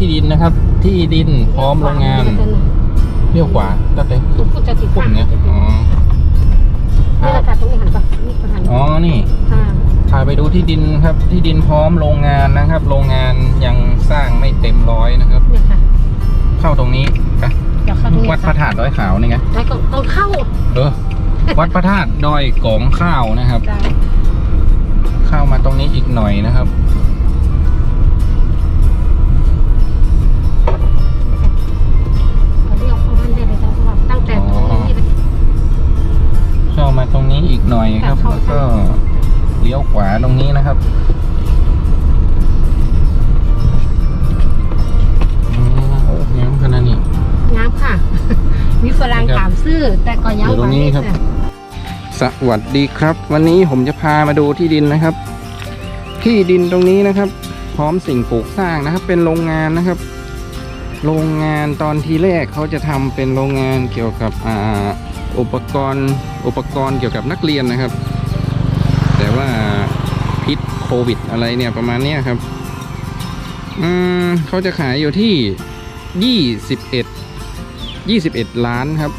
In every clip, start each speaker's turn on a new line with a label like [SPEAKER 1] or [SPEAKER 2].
[SPEAKER 1] ที่ดินนะครับ ที่ดินพร้อมโรงงานเลี้ยวขวาตัดเลย
[SPEAKER 2] คุณพูดจะติด
[SPEAKER 1] ปุ่มเนี้ยอ๋อ
[SPEAKER 2] นี่แหละค่ะตรงนี้หันก่อนนี่หัน
[SPEAKER 1] อ๋อนี่
[SPEAKER 2] ค่ะ
[SPEAKER 1] พาไปดูที่ดินครับ ที่ดินพร้อมโรงงานนะครับ โรงงานยังสร้างไม่เต็มร้อยนะครับ
[SPEAKER 2] เนี่ยค่ะ
[SPEAKER 1] เข้าตรงนี้ไป
[SPEAKER 2] เดี๋ยวเข้าตรงนี้
[SPEAKER 1] วัดพระธาตุดอยขาวนี่ไง
[SPEAKER 2] แล้วก็ต้องเข้า
[SPEAKER 1] เออวัดพระธาตุดอยกองข้าวนะครับ
[SPEAKER 2] จ้า
[SPEAKER 1] เข้ามาตรงนี้อีกหน่อยนะครับ
[SPEAKER 2] เข้ามาตรงนี้
[SPEAKER 1] อีกหน่อยครับ
[SPEAKER 2] เข้า
[SPEAKER 1] แล้วก็เลี้ยวขวาตรงนี้นะครับอืมโอ้ยังขนาดนี้
[SPEAKER 2] น้ำค่ะ มีฝรั่งถามซื้อ แต่ก็ยัง
[SPEAKER 1] อยู่ตรงนี้ครับ
[SPEAKER 2] หวัง
[SPEAKER 1] สวัสดีครับ วันนี้ผมจะพามาดูที่ดินนะครับ ที่ดินตรงนี้นะครับ พร้อมสิ่งปลูกสร้างนะครับ เป็นโรงงานนะครับ โรงงานตอนทีแรกเขาจะทำเป็นโรงงานเกี่ยวกับอ่า อุปกรณ์อุปกรณ์เกี่ยวกับนักเรียนนะครับ แต่ว่าพิษโควิดอะไรเนี่ยประมาณนี้ครับอืมเขาจะขายอยู่ที่ยี่สิบเอ็ดยี่สิบเอ็ดล้านครับ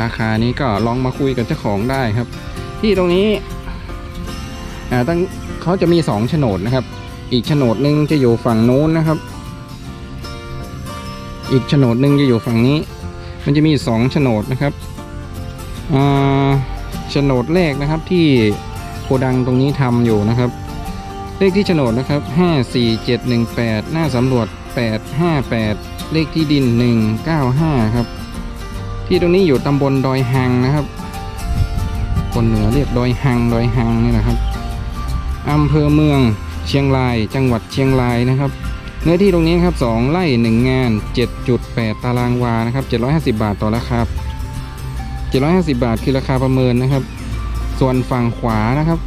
[SPEAKER 1] ราคานี้ก็ลองมาคุยกับเจ้าของได้ครับ ที่ตรงนี้อ่าตั้งเขาจะมีสองโฉนดนะครับ อีกโฉนดหนึ่งจะอยู่ฝั่งโน้นนะครับ อีกโฉนดหนึ่งจะอยู่ฝั่งนี้ มันจะมีสองโฉนดนะครับอ่าโฉนดแรกนะครับที่โกดังตรงนี้ทำอยู่นะครับ เลขที่โฉนดนะครับห้าสี่เจ็ดหนึ่งแปดหน้าสำรวจแปดห้าแปดเลขที่ดินหนึ่งเก้าห้าครับ ที่ตรงนี้อยู่ตำบลดอยหังนะครับคนเหนือเรียกดอยหังดอยหังนี่นะครับอำเภอเมืองเชียงราย จังหวัดเชียงรายนะครับ เนื้อที่ตรงนี้ครับสองไร่หนึ่งงาน 7.8 ตารางวานะครับ750 บาทต่อราคา750 บาทคือราคาประเมินนะครับ ส่วนฝั่งขวานะครับ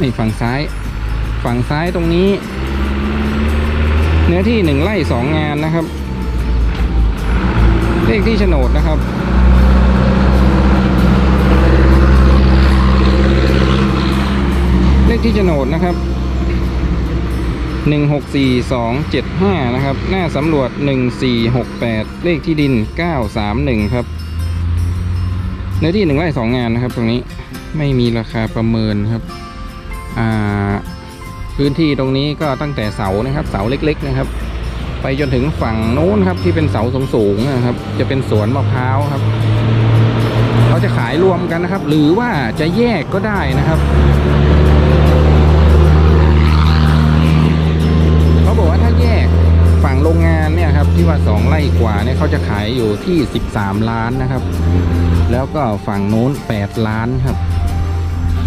[SPEAKER 1] นี่ฝั่งซ้าย ฝั่งซ้ายตรงนี้ เนื้อที่หนึ่งไร่สองงานนะครับ เลขที่โฉนดนะครับเลขที่โฉนดนะครับ หนึ่งหกสี่สองเจ็ดห้านะครับ หน้าสำรวจหนึ่งสี่หกแปดเลขที่ดินเก้าสามหนึ่งครับ เนื้อที่หนึ่งไร่สองงานนะครับ ตรงนี้ไม่มีราคาประเมินครับ อ่า พื้นที่ตรงนี้ก็ตั้งแต่เสานะครับ เสาเล็ก ๆ นะครับ ไปจนถึงฝั่งโน้นครับที่เป็นเสาสูงๆนะครับ จะเป็นสวนมะพร้าวครับเขาจะขายรวมกันนะครับ หรือว่าจะแยกก็ได้นะครับ บอกว่าถ้าแยกฝั่งโรงงานเนี่ยครับที่ว่าสองไร่กว่าเนี่ยเขาจะขายอยู่ที่ 13 ล้านนะครับ แล้วก็ฝั่งโน้น 8 ล้านครับ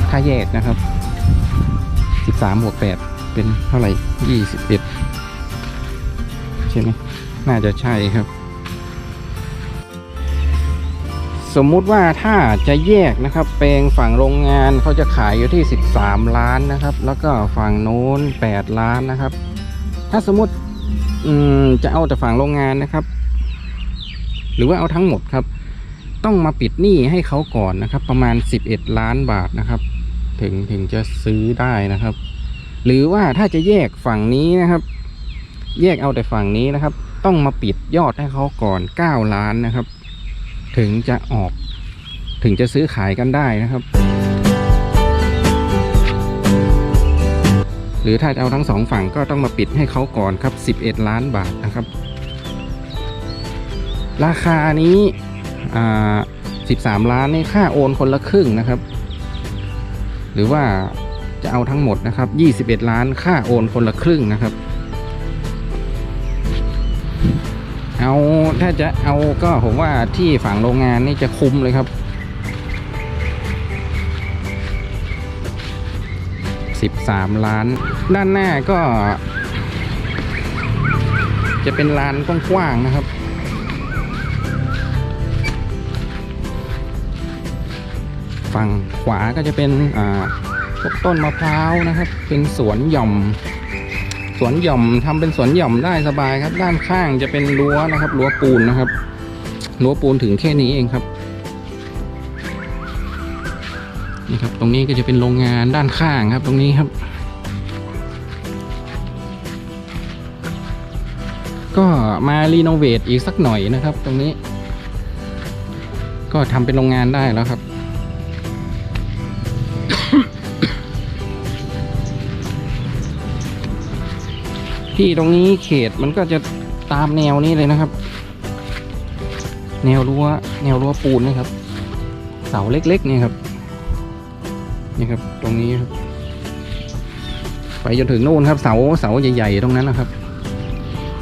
[SPEAKER 1] ถ้าแยกนะครับ 13บวก8เป็นเท่าไหร่ 21 ใช่ไหมน่าจะใช่ครับ สมมุติว่าถ้าจะแยกนะครับ แปลงฝั่งโรงงานเขาจะขายอยู่ที่ 13 ล้านนะครับ แล้วก็ฝั่งโน้น 8 ล้านนะครับ ถ้าสมมติอืมจะเอาแต่ฝั่งโรงงานนะครับ หรือว่าเอาทั้งหมดครับ ต้องมาปิดหนี้ให้เขาก่อนนะครับ ประมาณ 11 ล้านบาทนะครับ ถึงถึงจะซื้อได้นะครับ หรือว่าถ้าจะแยกฝั่งนี้นะครับ แยกเอาแต่ฝั่งนี้นะครับ ต้องมาปิดยอดให้เขาก่อน 9 ล้านนะครับ ถึงจะออกถึงจะซื้อขายกันได้นะครับ รือถ้าจะเอาทั้งสองฝั่งก็ต้องมาปิดให้เขาก่อนครับ 11 ล้านบาทนะครับ ราคานี้อ่า13 ล้านนี่ค่าโอนคนละครึ่งนะครับ หรือว่าจะเอาทั้งหมดนะครับ 21 ล้านค่าโอนคนละครึ่งนะครับ เอาถ้าจะเอาก็ผมว่าที่ฝั่งโรงงานนี่จะคุ้มเลยครับ 13 ล้าน ด้านหน้าก็ จะเป็นลานกว้างๆนะครับ ฝั่งขวาก็จะเป็นพวกต้นมะพร้าวนะครับ เป็นสวนหย่อม สวนหย่อมทำเป็นสวนหย่อมได้สบายครับ ด้านข้างจะเป็นรั้วนะครับรั้วปูนนะครับรั้วปูนถึงแค่นี้เองครับ นี่ครับ ตรงนี้ก็จะเป็นโรงงานด้านข้างครับ ตรงนี้ครับ ก็มารีโนเวทอีกสักหน่อยนะครับ ตรงนี้ ก็ทำเป็นโรงงานได้แล้วครับที่ตรงนี้เขตมันก็จะตามแนวนี้เลยนะครับ แนวรั้วแนวรั้วปูนนะครับ เสาเล็กๆนี่ครับ นี่ครับ ตรงนี้ครับ ไปจนถึงนู่นครับ เสาเสาใหญ่ๆตรงนั้นนะครับ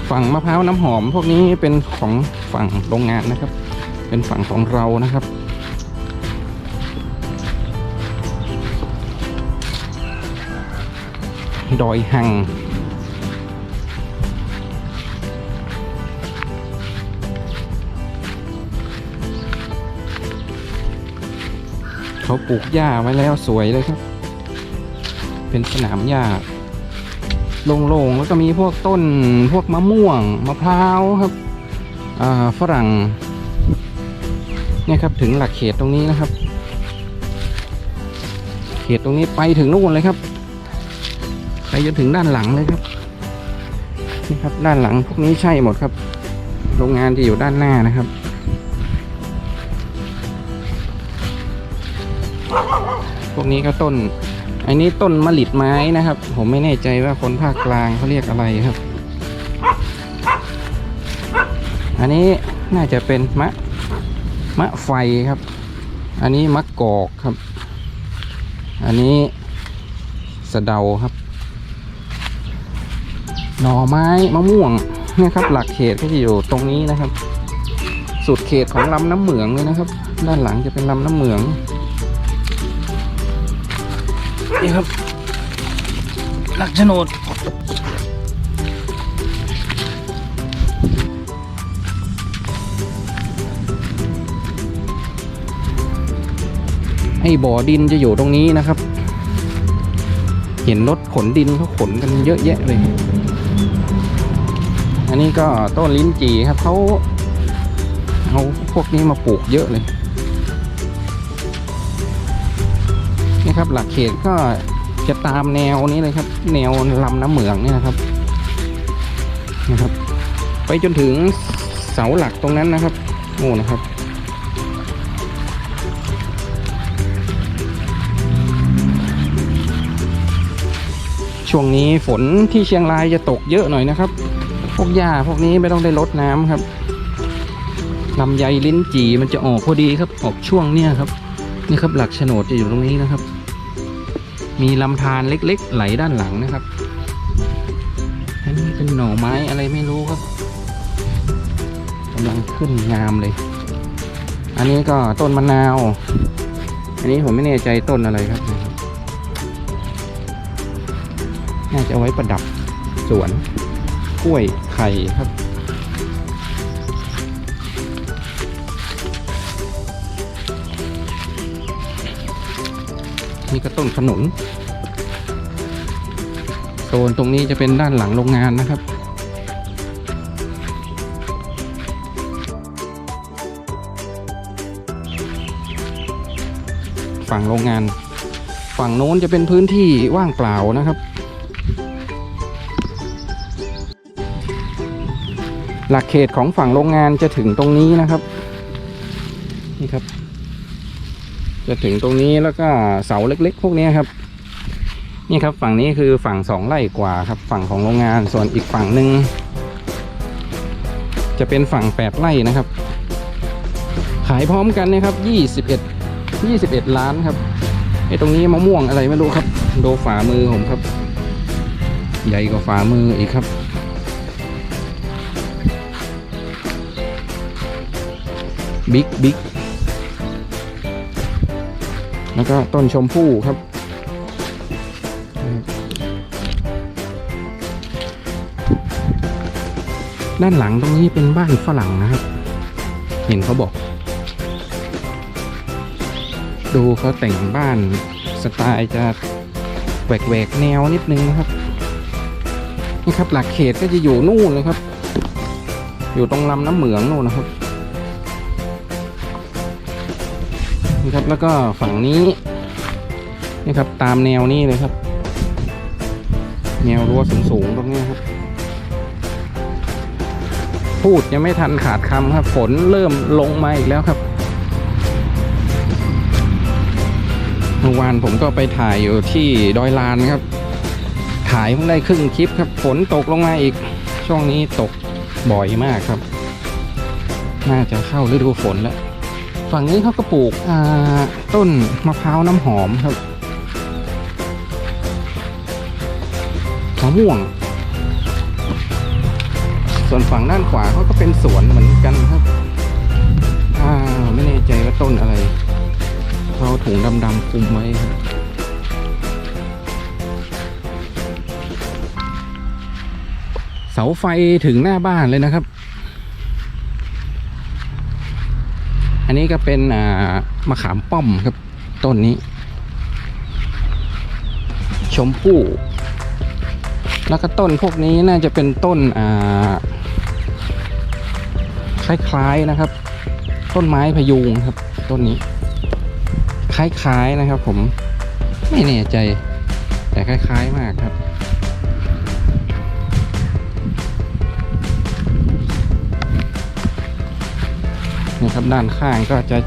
[SPEAKER 1] ฝั่งมะพร้าวน้ำหอม พวกนี้เป็นของฝั่งโรงงานนะครับ เป็นฝั่งของเรานะครับดอยหัง เขาปลูกหญ้าไว้แล้วสวยเลยครับ เป็นสนามหญ้าโล่งๆแล้วก็มีพวกต้นพวกมะม่วงมะพร้าวครับฝรั่งเนี่ยครับถึงหลักเขตตรงนี้นะครับ เขตตรงนี้ไปถึงนู่นเลยครับไปจนถึงด้านหลังเลยครับนี่ครับด้านหลังพวกนี้ใช่หมดครับ โรงงานจะอยู่ด้านหน้านะครับ พวกนี้ก็ต้น อันนี้ต้นมะลิดไม้นะครับ ผมไม่แน่ใจว่าคนภาคกลางเขาเรียกอะไรครับ อันนี้น่าจะเป็นมะมะไฟครับ อันนี้มะกอกครับ อันนี้สะเดาครับ หน่อไม้มะม่วงนะครับ หลักเขตก็จะอยู่ตรงนี้นะครับ สุดเขตของลำน้ำเหมืองเลยนะครับ ด้านหลังจะเป็นลำน้ำเหมือง นี่ครับ หลักโฉนดไอ้บ่อดินจะอยู่ตรงนี้นะครับ เห็นรถขนดินเขาขนกันเยอะแยะเลย อันนี้ก็ต้นลิ้นจี่ครับเขาเอาพวกนี้มาปลูกเยอะเลย ครับ หลักเขตก็จะตามแนวนี้เลยครับ แนวลำน้ำเหมืองเนี่ยนะครับนะครับ ไปจนถึงเสาหลักตรงนั้นนะครับโอ้นะครับช่วงนี้ฝนที่เชียงรายจะตกเยอะหน่อยนะครับ พวกหญ้าพวกนี้ไม่ต้องได้ลดน้ำครับลำไยลิ้นจี่มันจะออกพอดีครับ ออกช่วงเนี้ยครับ นี่ครับหลักโฉนดจะอยู่ตรงนี้นะครับ มีลำธารเล็กๆ ไหลด้านหลังนะครับ อันนี้เป็นหน่อไม้อะไรไม่รู้ครับกำลังขึ้นงามเลย อันนี้ก็ต้นมะนาว อันนี้ผมไม่แน่ใจต้นอะไรครับ น่าจะเอาไว้ประดับสวนกล้วยไข่ครับ นี่ก็ต้นขนุนโซนตรงนี้จะเป็นด้านหลังโรงงานนะครับฝั่งโรงงาน ฝั่งโน้นจะเป็นพื้นที่ว่างเปล่านะครับ หลักเขตของฝั่งโรงงานจะถึงตรงนี้นะครับ นี่ครับ จะถึงตรงนี้แล้วก็เสาเล็กๆ พวกนี้ครับ นี่ครับฝั่งนี้คือฝั่งสองไร่กว่าครับ ฝั่งของโรงงานส่วนอีกฝั่งหนึ่งจะเป็นฝั่งแปดไร่นะครับ ขายพร้อมกันนะครับยี่สิบเอ็ดยี่สิบเอ็ดล้านครับไอ้ตรงนี้มะม่วงอะไรไม่รู้ครับดูฝ่ามือผมครับ ใหญ่กว่าฝ่ามืออีกครับบิ๊กบิ๊ก แล้วก็ต้นชมพู่ครับด้านหลังตรงนี้เป็นบ้านฝรั่งนะครับ เห็นเขาบอก ดูเขาแต่งบ้านสไตล์จะแหวกๆแนวนิดนึงนะครับ นี่ครับหลักเขตก็จะอยู่นู่นเลยครับ อยู่ตรงลำน้ำเหมืองนู่นนะครับ ครับ แล้วก็ฝั่งนี้นี่ครับตามแนวนี้เลยครับ แนวรั้วสูงๆตรงนี้ครับ พูดยังไม่ทันขาดคำครับฝนเริ่มลงมาอีกแล้วครับเมื่อวานผมก็ไปถ่ายอยู่ที่ดอยลานครับ ถ่ายเพิ่งได้ครึ่งคลิปครับ ฝนตกลงมาอีก ช่วงนี้ตกบ่อยมากครับ น่าจะเข้าฤดูฝนแล้ว ฝั่งนี้เขาก็ปลูกต้นมะพร้าวน้ำหอมครับมะม่วง ส่วนฝั่งด้านขวาเขาก็เป็นสวนเหมือนกันครับอ่าไม่แน่ใจว่าต้นอะไรเขาเอาถุงดำๆคลุมไว้ครับเสาไฟถึงหน้าบ้านเลยนะครับ อันนี้ก็เป็นมะขามป้อมครับต้นนี้ ชมพู่ แล้วก็ต้นพวกนี้น่าจะเป็นต้นคล้ายๆนะครับ ต้นไม้พยุงครับ ต้นนี้ คล้ายๆนะครับ ผมไม่แน่ใจ แต่คล้าย ๆ มากครับ ครับด้านข้างก็จะ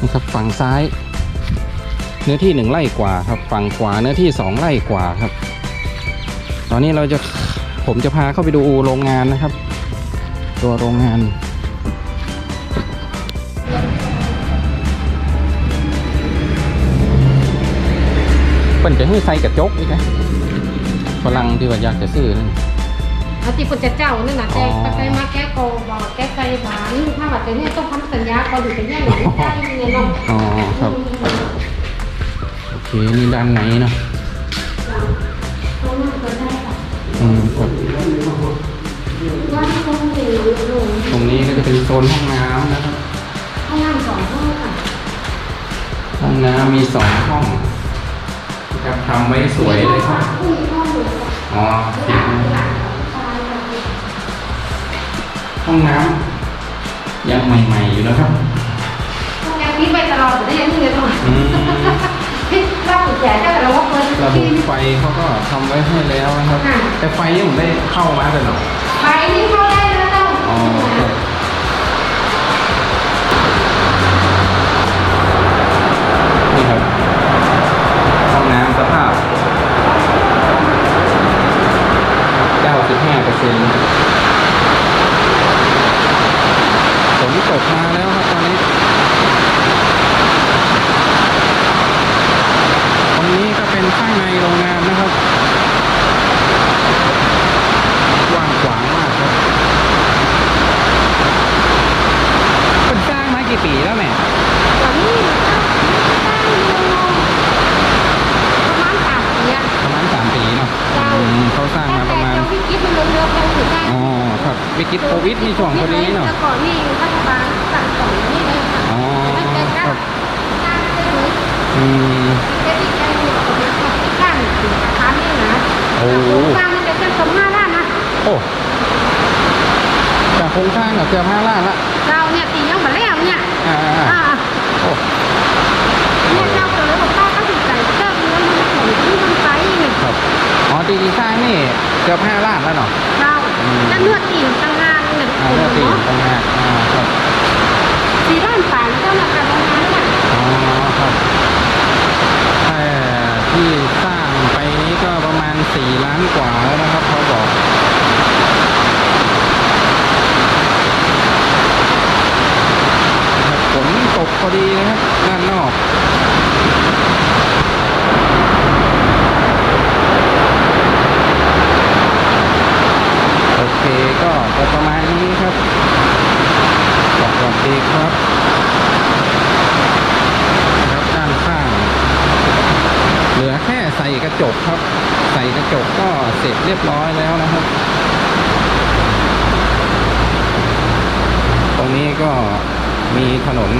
[SPEAKER 1] นี่ครับฝั่งซ้าย เนื้อที่หนึ่งไร่กว่าครับ ฝั่งขวาเนื้อที่สองไร่กว่าครับ ตอนนี้เราจะผมจะพาเข้าไปดูโรงงานนะครับ ตัวโรงงานเปิ่นจะให้ใส่กระจกอีกนะฝรั่งที่ว่าอยากจะซื้อ
[SPEAKER 2] อาที่คนจะเจ้านั่นน่ะ
[SPEAKER 1] อ๋
[SPEAKER 2] แก
[SPEAKER 1] อ
[SPEAKER 2] ไปมาแกโกบอกแกไปหวานถ้าว่าแต่เนี่ยต้องทำสัญญาก่อนถึงจะแย่งหรือไม่ได้เนี่ยเนาะ
[SPEAKER 1] อ๋อครับโอเคนี่ด้านไหนเนาะ
[SPEAKER 2] ตรงนั้นก็ได้ค่ะ
[SPEAKER 1] อืมครับ
[SPEAKER 2] ว่าที่ต้องมีลง
[SPEAKER 1] ตรงนี้ก็จะเป็นโซนห้องน้ำนะครับ
[SPEAKER 2] ห้องน้ำสองห้องค่ะ
[SPEAKER 1] ห้องน้ำมีสองห้องครับทำไว้สวยเลยครับ
[SPEAKER 2] มีห้องหนึ่ง
[SPEAKER 1] อ๋อ
[SPEAKER 2] หลังหลัง
[SPEAKER 1] ห้องน้ำยังใหม่ ๆ อยู่นะครับ
[SPEAKER 2] ห้องน้ำนี้ไปตลอดได้ยังไงตรง
[SPEAKER 1] อืม
[SPEAKER 2] เราปิดแจกก็แต่เราว่าเปิด
[SPEAKER 1] ระบ
[SPEAKER 2] ที่
[SPEAKER 1] บไฟเขาก็ทำไว้ให้แล้วนะครับ
[SPEAKER 2] ค่ะ
[SPEAKER 1] แต่ไฟยังไม่ได้เข้ามาเลยเหรอ
[SPEAKER 2] ไปนี่เข้าได้แล้วต้อง
[SPEAKER 1] อ๋อครับนี่ครับห้องน้ำสภาพ95เปอร์เซ็นต์ ฝนตกมาแล้วครับตอนนี้ ากโค
[SPEAKER 2] รงส
[SPEAKER 1] ร้า
[SPEAKER 2] งกั
[SPEAKER 1] บเกือบห้าล้านละ
[SPEAKER 2] เราเนี่ยตียังมาแล้วเนี่ย
[SPEAKER 1] อ่า
[SPEAKER 2] อ่า
[SPEAKER 1] โอ้
[SPEAKER 2] เนี่ยเจ้าก็เลยบอกป้าก็ติดใจเจ้าเงินมันของที่มันไปเนี่ย
[SPEAKER 1] ครับอ๋อตีดีสร้างนี่เกือบห้าล้านแล้วเนาะ
[SPEAKER 2] เจ้าแล้วเนื้อตีมันต่างงานเนี่ย
[SPEAKER 1] อ่าเลือกตี
[SPEAKER 2] เนาะ
[SPEAKER 1] ต่างหากอ่าครับ
[SPEAKER 2] สี่ล้านฝ่ายเจ้าราคาโรงงานเนี่ย
[SPEAKER 1] อ๋อครับแต่ที่สร้างไปนี้ก็ประมาณสี่ล้านกว่าแล้วนะครับเขาบอก ฝนตก พอดีนะครับด้านนอกโอเคก็ประมาณนี้ครับสวัสดีครับครับด้านข้าง เหลือแค่ใส่กระจกครับ ใส่กระจกก็เสร็จเรียบร้อยแล้วนะครับตรงนี้ก็มีถนน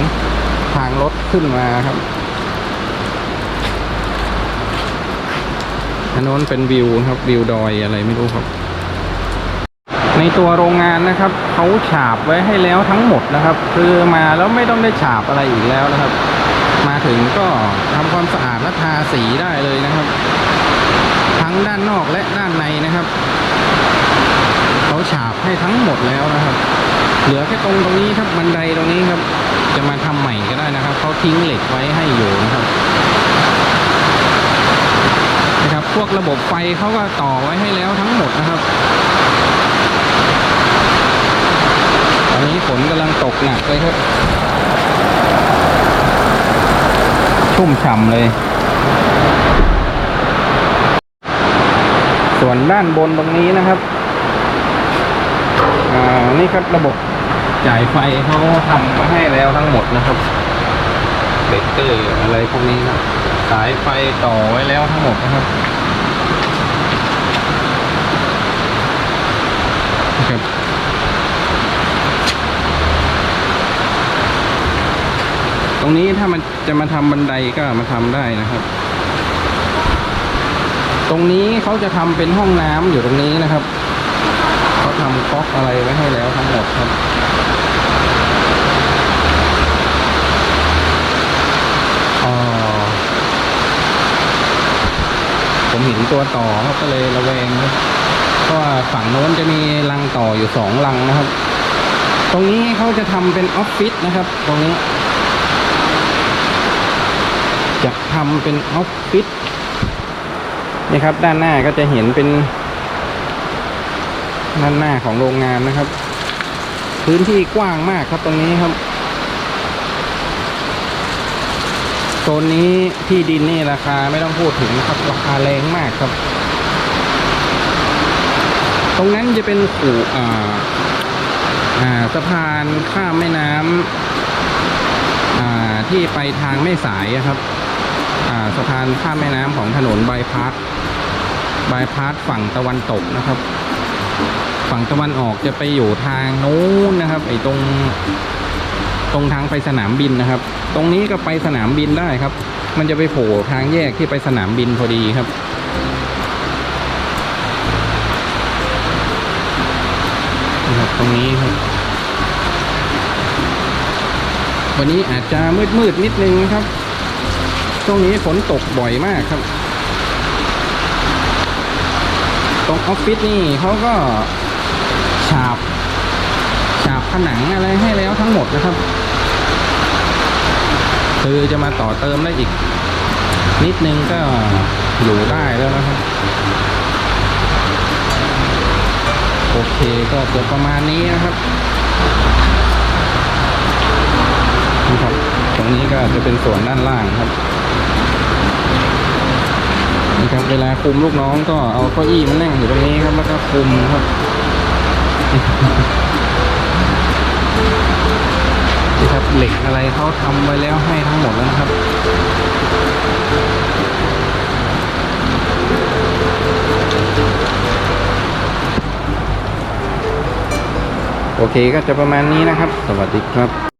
[SPEAKER 1] ขึ้นมาครับถนนเป็นวิวครับวิวดอยอะไรไม่รู้ครับ ในตัวโรงงานนะครับเขาฉาบไว้ให้แล้วทั้งหมดนะครับ คือมาแล้วไม่ต้องได้ฉาบอะไรอีกแล้วนะครับ มาถึงก็ทำความสะอาดและทาสีได้เลยนะครับ ทั้งด้านนอกและด้านในนะครับเขาฉาบให้ทั้งหมดแล้วนะครับ เหลือแค่ตรงตรงนี้ครับบันไดตรงนี้ครับ จะมาทำใหม่ก็ได้นะครับเขาทิ้งเหล็กไว้ให้อยู่นะครับนะครับ พวกระบบไฟเขาก็ต่อไว้ให้แล้วทั้งหมดนะครับตอนนี้ฝนกำลังตกหนักเลยครับชุ่มฉ่ำเลย ส่วนด้านบนตรงนี้นะครับอ่านี่ครับระบบ จ่ายไฟเขาทำมาให้แล้วทั้งหมดนะครับเบรกเกอร์อะไรพวกนี้ครับสายไฟต่อไว้แล้วทั้งหมดนะครับครับตรงนี้ถ้ามันจะมาทำบันไดก็มาทำได้นะครับ ตรงนี้เขาจะทำเป็นห้องน้ำอยู่ตรงนี้นะครับ ทำก๊อกอะไรไว้ให้แล้วทั้งหมดครับอ๋อผมเห็นตัวต่อครับก็เลยระแวงเพราะว่าฝั่งโน้นจะมีรังต่ออยู่สองรังนะครับ ตรงนี้เขาจะทำเป็นออฟฟิศนะครับ ตรงนี้จะทำเป็นออฟฟิศนี่ครับ ด้านหน้าก็จะเห็นเป็น ด้านหน้าของโรงงานนะครับ พื้นที่กว้างมากครับตรงนี้ครับโซนนี้ที่ดินนี่ราคาไม่ต้องพูดถึงครับ ราคาแรงมากครับ ตรงนั้นจะเป็นขู่อ่าอ่าสะพานข้ามแม่น้ำอ่าที่ไปทางแม่สายครับ อ่าสะพานข้ามแม่น้ำของถนนบายพาสบายพาสฝั่งตะวันตกนะครับ ฝั่งตะวันออกจะไปอยู่ทางนู้นนะครับ ไอ้ตรง ตรงทางไปสนามบินนะครับ ตรงนี้ก็ไปสนามบินได้ครับ มันจะไปโผล่ทางแยกที่ไปสนามบินพอดีครับนะครับตรงนี้ครับ วันนี้อาจจะมืดมืดนิดนึงครับช่วงนี้ฝนตกบ่อยมากครับ ต รงออฟฟิศนี่เขาก็ฉาบฉาบผนังอะไรให้แล้วทั้งหมดนะครับ คือจะมาต่อเติมได้อีก นิดนึงก็อยู่ได้แล้วนะครับ โอเคก็จะประมาณนี้นะครับนี่ครับ ตรงนี้ก็จะเป็นส่วนด้านล่างครับ นี่ครับเวลาคุมลูกน้องก็เอาเก้าอี้มานั่งอยู่ตรงนี้ครับแล้วก็คุมครับนี่ครับเหล็กอะไรเขาทำไว้แล้วให้ทั้งหมดแล้วนะครับโอเคก็จะประมาณนี้นะครับ สวัสดีครับ